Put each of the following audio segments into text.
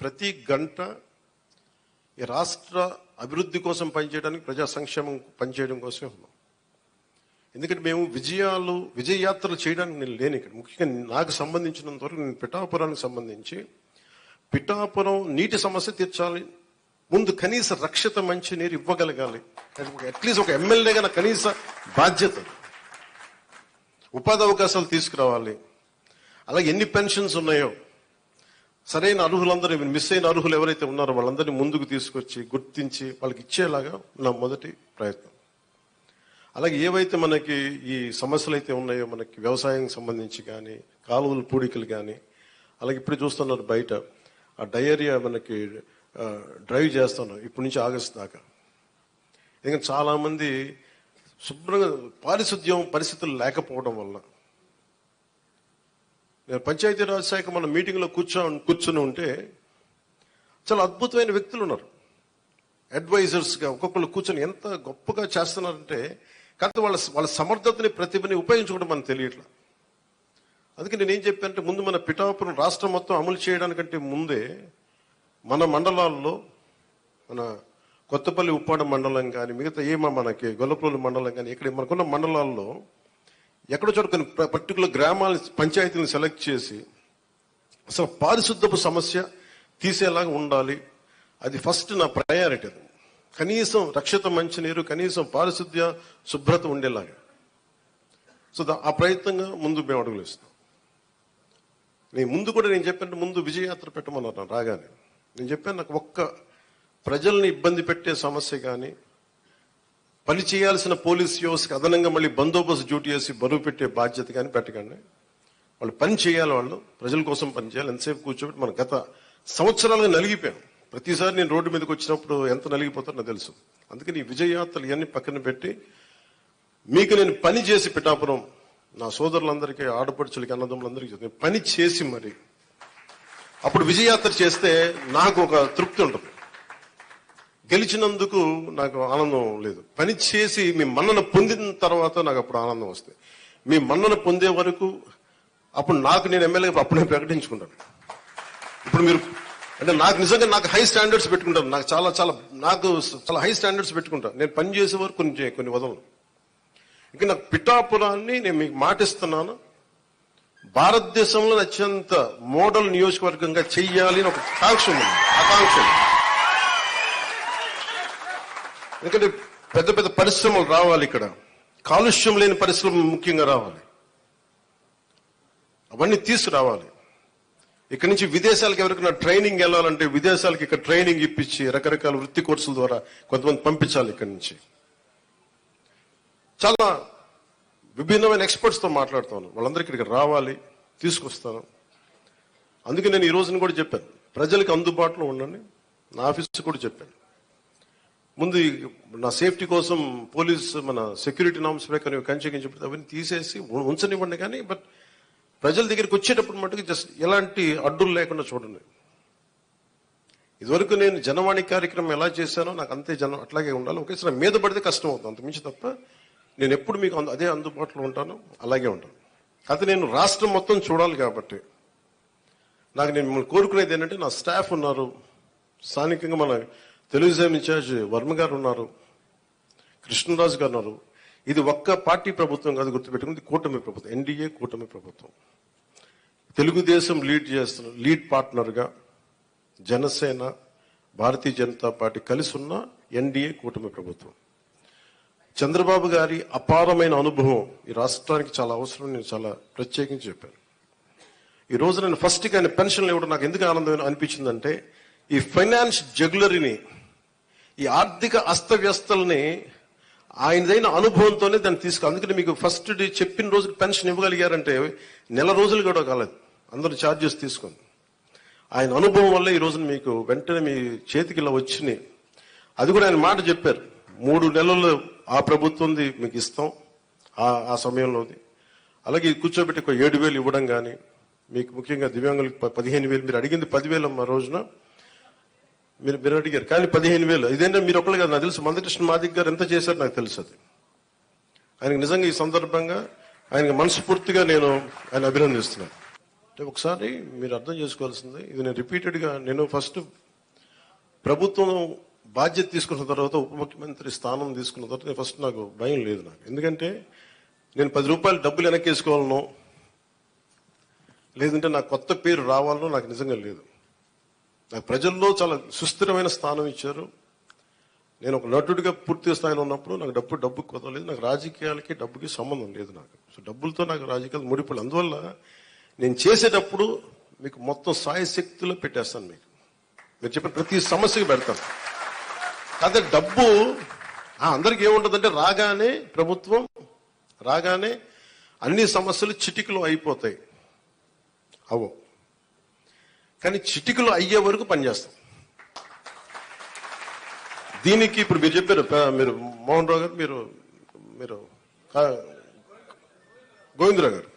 ప్రతి గంట ఈ రాష్ట్ర అభివృద్ధి కోసం పనిచేయడానికి ప్రజా సంక్షేమం పనిచేయడం కోసమే ఉన్నాం. ఎందుకంటే మేము విజయాలు విజయయాత్రలు చేయడానికి నేను లేను ఇక్కడ. ముఖ్యంగా నాకు సంబంధించినంత వరకు నేను పిఠాపురానికి సంబంధించి పిఠాపురం నీటి సమస్య తీర్చాలి ముందు కనీస రక్షిత మంచి నీరు ఇవ్వగలగాలి. అట్లీస్ట్ ఒక ఎమ్మెల్యేగా నా కనీస బాధ్యత ఉపాధి అవకాశాలు తీసుకురావాలి. అలాగే ఎన్ని పెన్షన్స్ ఉన్నాయో సరైన అర్హులందరూ మిస్ అయిన అర్హులు ఎవరైతే ఉన్నారో వాళ్ళందరినీ ముందుకు తీసుకొచ్చి గుర్తించి వాళ్ళకి ఇచ్చేలాగా నా మొదటి ప్రయత్నం. అలాగే ఏవైతే మనకి ఈ సమస్యలు అయితే ఉన్నాయో మనకి వ్యవసాయం సంబంధించి కానీ కాలువలు పూడికలు కానీ అలాగే ఇప్పుడు చూస్తున్నారు బయట ఆ డయేరియా మనకి డ్రైవ్ చేస్తున్నాం ఇప్పటి నుంచి ఆగస్ట్ దాకా. ఎందుకంటే చాలామంది శుభ్రంగా పారిశుద్ధ్యం పరిస్థితులు లేకపోవడం వల్ల నేను పంచాయతీరాజ్ శాఖ మన మీటింగ్లో కూర్చో కూర్చుని ఉంటే చాలా అద్భుతమైన వ్యక్తులు ఉన్నారు. అడ్వైజర్స్గా ఒక్కొక్కరు కూర్చొని ఎంత గొప్పగా చేస్తున్నారంటే కాకపోతే వాళ్ళ వాళ్ళ సమర్థతని ప్రతిభని ఉపయోగించుకోవడం మనకు తెలియట్లా. అందుకే నేను చెప్పానంటే ముందు మన పిఠాపురం రాష్ట్రం మొత్తం అమలు చేయడానికంటే ముందే మన మండలాల్లో మన కొత్తపల్లి ఉప్పాడ మండలం కానీ మిగతా ఏమో మనకి గొల్లపల్లి మండలం కానీ ఇక్కడ మనకున్న మండలాల్లో ఎక్కడో చోట కొన్ని పర్టికులర్ గ్రామాల పంచాయతీలను సెలెక్ట్ చేసి అసలు పారిశుద్ధపు సమస్య తీసేలాగా ఉండాలి. అది ఫస్ట్ నా ప్రయారిటీ అది. కనీసం రక్షిత మంచినీరు కనీసం పారిశుద్ధ్య శుభ్రత ఉండేలాగా. సో దా- ఆ ప్రయత్నంగా ముందు మేము అడుగులు ఇస్తాం నేను ముందు కూడా నేను చెప్పాను ముందు విజయయాత్ర పెట్టమన్నారు రాగానే. నేను చెప్పాను నాకు ఒక్క ప్రజల్ని ఇబ్బంది పెట్టే సమస్య కానీ పని చేయాల్సిన పోలీస్ వ్యవస్థకి అదనంగా మళ్ళీ బందోబస్తు డ్యూటీ చేసి బరువు పెట్టే బాధ్యత కానీ పెట్టకండి. వాళ్ళు పని చేయాలి వాళ్ళు ప్రజల కోసం పని చేయాలి. ఎంతసేపు కూర్చోబెట్టి మన గత సంవత్సరాలుగా నలిగిపోయాం. ప్రతిసారి నేను రోడ్డు మీదకి వచ్చినప్పుడు ఎంత నలిగిపోతారో నాకు తెలుసు. అందుకని ఈ విజయయాత్రలు ఇవన్నీ పక్కన పెట్టి మీకు నేను పని చేసి పిఠాపురం నా సోదరులందరికీ ఆడపడుచులకి అన్నదమ్ములందరికీ నేను పని చేసి మరి అప్పుడు విజయయాత్ర చేస్తే నాకు ఒక తృప్తి ఉంటుంది. గెలిచినందుకు నాకు ఆనందం లేదు. పని చేసి మీ మన్నన పొందిన తర్వాత నాకు అప్పుడు ఆనందం వస్తుంది మీ మన్నన పొందే వరకు అప్పుడు నాకు నేను ఎమ్మెల్యే అప్పుడే ప్రకటించుకుంటాను. ఇప్పుడు మీరు అంటే నాకు నిజంగా నాకు హై స్టాండర్డ్స్ పెట్టుకుంటాను నాకు చాలా చాలా నాకు చాలా హై స్టాండర్డ్స్ పెట్టుకుంటాను నేను పని చేసే వరకు కొన్ని కొన్ని వదలను. ఇక నాకు పిఠాపురాన్ని నేను మీకు మాటిస్తున్నాను. భారతదేశంలో అత్యంత మోడల్ నియోజకవర్గంగా చెయ్యాలి అని ఒక కాంక్ష ఉంది. ఆకాంక్ష ఉంది. ఎందుకంటే పెద్ద పెద్ద పరిశ్రమలు రావాలి ఇక్కడ. కాలుష్యం లేని పరిశ్రమలు ముఖ్యంగా రావాలి. అవన్నీ తీసుకురావాలి. ఇక్కడి నుంచి విదేశాలకు ఎవరికైనా ట్రైనింగ్ వెళ్ళాలంటే విదేశాలకు ఇక్కడ ట్రైనింగ్ ఇప్పించి రకరకాల వృత్తి కోర్సుల ద్వారా కొంతమంది పంపించాలి ఇక్కడి నుంచి. చాలా విభిన్నమైన ఎక్స్పర్ట్స్తో మాట్లాడుతాను వాళ్ళందరికీ ఇక్కడికి రావాలి తీసుకొస్తాను. అందుకే నేను ఈ రోజున కూడా చెప్పాను. ప్రజలకు అందుబాటులో ఉండండి. నా ఆఫీస్ కూడా చెప్పాను. ముందు నా సేఫ్టీ కోసం పోలీస్ మన సెక్యూరిటీ నామ్స్ ప్రకారం కంచె చెప్పి అవన్నీ తీసేసి ఉంచనివ్వండి కానీ బట్ ప్రజల దగ్గరికి వచ్చేటప్పుడు మటుకు జస్ట్ ఎలాంటి అడ్డులు లేకుండా చూడండి. ఇదివరకు నేను జనవాణి కార్యక్రమం ఎలా చేశానో నాకు అంతే జనం అట్లాగే ఉండాలి. ఒకేసారి మీద పడితే కష్టం అవుతుంది. అంత మించి తప్ప నేను ఎప్పుడు మీకు అంద- అదే అందుబాటులో ఉంటాను అలాగే ఉంటాను. అయితే నేను రాష్ట్రం మొత్తం చూడాలి కాబట్టి నాకు నేను మిమ్మల్ని కోరుకునేది ఏంటంటే నా స్టాఫ్ ఉన్నారు. స్థానికంగా మన తెలుగుదేశం ఇన్ఛార్జ్ వర్మ గారు ఉన్నారు కృష్ణరాజు గారు ఉన్నారు. ఇది ఒక్క పార్టీ ప్రభుత్వం కాదు గుర్తుపెట్టుకుంది కూటమి ప్రభుత్వం ఎన్డీఏ కూటమి ప్రభుత్వం. తెలుగుదేశం లీడ్ చేస్తున్న లీడ్ పార్ట్నర్గా జనసేన భారతీయ జనతా పార్టీ కలిసి ఉన్న ఎన్డీఏ కూటమి ప్రభుత్వం. చంద్రబాబు గారి అపారమైన అనుభవం ఈ రాష్ట్రానికి చాలా అవసరం నేను చాలా ప్రత్యేకించి చెప్పాను. ఈ రోజు నేను ఫస్ట్ ఆయన పెన్షన్లు ఇవ్వడం నాకు ఎందుకు ఆనందం అనిపించిందంటే ఈ ఫైనాన్స్ జగ్యులరీని ఈ ఆర్థిక అస్తవ్యస్తల్ని ఆయనదైన అనుభవంతోనే దాన్ని తీసుకు అందుకని మీకు ఫస్ట్ డే చెప్పిన రోజుకి పెన్షన్ ఇవ్వగలిగారంటే నెల రోజులు కూడా కాలేదు. అందరూ ఛార్జెస్ తీసుకొని. ఆయన అనుభవం వల్ల ఈ రోజున మీకు వెంటనే మీ చేతికి ఇలా వచ్చినాయి. అది కూడా ఆయన మాట చెప్పారు. మూడు నెలలు ఆ ప్రభుత్వంది మీకు ఇస్తాం ఆ ఆ సమయంలోది. అలాగే కూర్చోబెట్టి ఒక ఏడు వేలు ఇవ్వడం కానీ మీకు ముఖ్యంగా దివ్యాంగులకు పదిహేను వేలు మీరు అడిగింది పదివేలు అమ్మ రోజున మీరు మీరు అడిగారు. కానీ పదిహేను వేలు. ఇదేంటే మీరు ఒకళ్ళు కదా. నాకు తెలుసు. మందకృష్ణ మాదిక్ గారు ఎంత చేశారు నాకు తెలుసు అది. ఆయనకు నిజంగా ఈ సందర్భంగా ఆయనకి మనస్ఫూర్తిగా నేను ఆయన అభినందిస్తున్నాను అంటే ఒకసారి మీరు అర్థం చేసుకోవాల్సింది ఇది నేను రిపీటెడ్గా నేను ఫస్ట్ ప్రభుత్వం బాధ్యత తీసుకున్న తర్వాత ఉప ముఖ్యమంత్రి స్థానం తీసుకున్న తర్వాత నేను ఫస్ట్ నాకు భయం లేదు నాకు. ఎందుకంటే నేను పది రూపాయలు డబ్బులు వెనక్కి వేసుకోవాలనో లేదంటే నాకు కొత్త పేరు రావాలనో నాకు నిజంగా లేదు. నాకు ప్రజల్లో చాలా సుస్థిరమైన స్థానం ఇచ్చారు. నేను ఒక నటుడిగా పూర్తి స్థాయిలో ఉన్నప్పుడు నాకు డబ్బు డబ్బు కుదరలేదు. నాకు రాజకీయాలకి డబ్బుకి సంబంధం లేదు నాకు. సో డబ్బులతో నాకు రాజకీయాలు ముడిపడి అందువల్ల నేను చేసేటప్పుడు మీకు మొత్తం సాయ శక్తిలో పెట్టేస్తాను మీకు. మీరు చెప్పిన ప్రతి సమస్యకి పెడతాను. అదే డబ్బు అందరికి ఏముంటుందంటే రాగానే ప్రభుత్వం రాగానే అన్ని సమస్యలు చిటికలో అయిపోతాయి. అవు. కానీ చిటికలు అయ్యే వరకు పనిచేస్తాం. దీనికి ఇప్పుడు మీరు చెప్పారు మీరు మోహన్ రావు గారు మీరు మీరు గోవిందరావు గారు.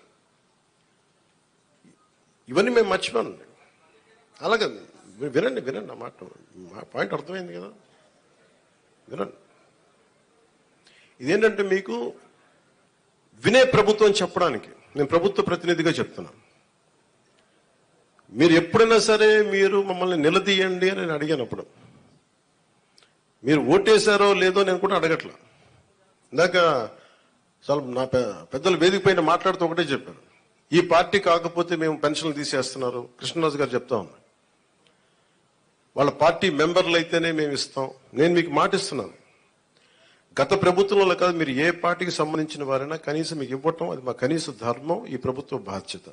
ఇవన్నీ మేము మర్చిపోనండి అలాగే వినండి వినండి ఆ మాట మా పాయింట్ అర్థమైంది కదా? వినండి. ఇదేంటంటే మీకు వినే ప్రభుత్వం చెప్పడానికి నేను ప్రభుత్వ ప్రతినిధిగా చెప్తున్నాను. మీరు ఎప్పుడైనా సరే మీరు మమ్మల్ని నిలదీయండి అని నేను అడిగానప్పుడు మీరు ఓటేశారో లేదో నేను కూడా అడగట్లా. ఇందాక చాలా నా పెద్దలు వేదిక పైన మాట్లాడుతూ ఒకటే చెప్పారు. ఈ పార్టీ కాకపోతే మేము పెన్షన్లు తీసేస్తున్నారు. కృష్ణరాజు గారు చెప్తా ఉన్నారు వాళ్ళ పార్టీ మెంబర్లు అయితేనే మేము ఇస్తాం. నేను మీకు మాటిస్తున్నాను గత ప్రభుత్వంలో కాదు మీరు ఏ పార్టీకి సంబంధించిన వారైనా కనీసం మీకు ఇవ్వటం అది మా కనీస ధర్మం ఈ ప్రభుత్వ బాధ్యత.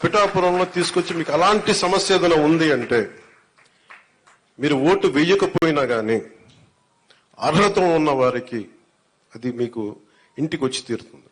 పిఠాపురంలో తీసుకొచ్చి మీకు అలాంటి సమస్య ఏదైనా ఉంది అంటే మీరు ఓటు వేయకపోయినా కానీ అర్హత ఉన్న వారికి అది మీకు ఇంటికి వచ్చి తీరుతుంది.